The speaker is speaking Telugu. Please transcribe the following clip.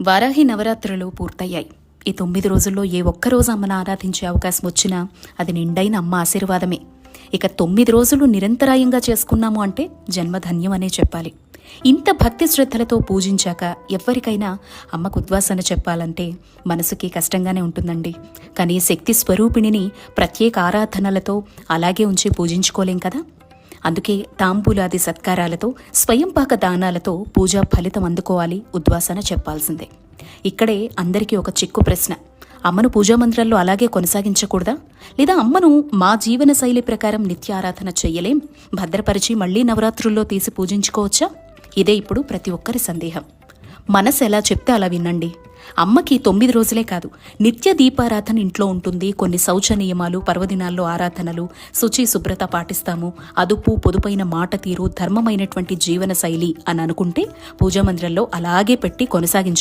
వారాహి నవరాత్రులు పూర్తయ్యాయి. ఈ తొమ్మిది రోజుల్లో ఏ ఒక్క రోజు అమ్మను ఆరాధించే అవకాశం వచ్చినా అది నిండైన అమ్మ ఆశీర్వాదమే. ఇక తొమ్మిది రోజులు నిరంతరాయంగా చేసుకున్నాము అంటే జన్మధన్యం అనే చెప్పాలి. ఇంత భక్తి శ్రద్ధలతో పూజించాక ఎవ్వరికైనా అమ్మకు ఉద్వాసన చెప్పాలంటే మనసుకి కష్టంగానే ఉంటుందండి. కానీ శక్తి స్వరూపిణిని ప్రత్యేక ఆరాధనలతో అలాగే ఉంచి పూజించుకోలేం కదా? అందుకే తాంబూలాది సత్కారాలతో స్వయంపాక దానాలతో పూజా ఫలితం అందుకోవాలి ఉద్వాసన చెప్పాల్సిందే. ఇక్కడే అందరికీ ఒక చిక్కు ప్రశ్న. అమ్మను పూజా మందిరాల్లో అలాగే కొనసాగించకూడదా? లేదా అమ్మను మా జీవన శైలి ప్రకారం నిత్య ఆరాధన చెయ్యలేం భద్రపరిచి మళ్ళీ నవరాత్రుల్లో తీసి పూజించుకోవచ్చా? ఇదే ఇప్పుడు ప్రతి ఒక్కరి సందేహం. మనసు ఎలా చెప్తే అలా వినండి. అమ్మకి తొమ్మిది రోజులే కాదు. నిత్య దీపారాధన ఇంట్లో ఉంటుంది. కొన్ని శౌచ నియమాలు పర్వదినాల్లో ఆరాధనలు శుచి శుభ్రత పాటిస్తాము. అదుపు పొదుపైన మాట తీరు ధర్మమైనటువంటి జీవన శైలి అని అనుకుంటే పూజా మందిరంలో అలాగే పెట్టి కొనసాగించు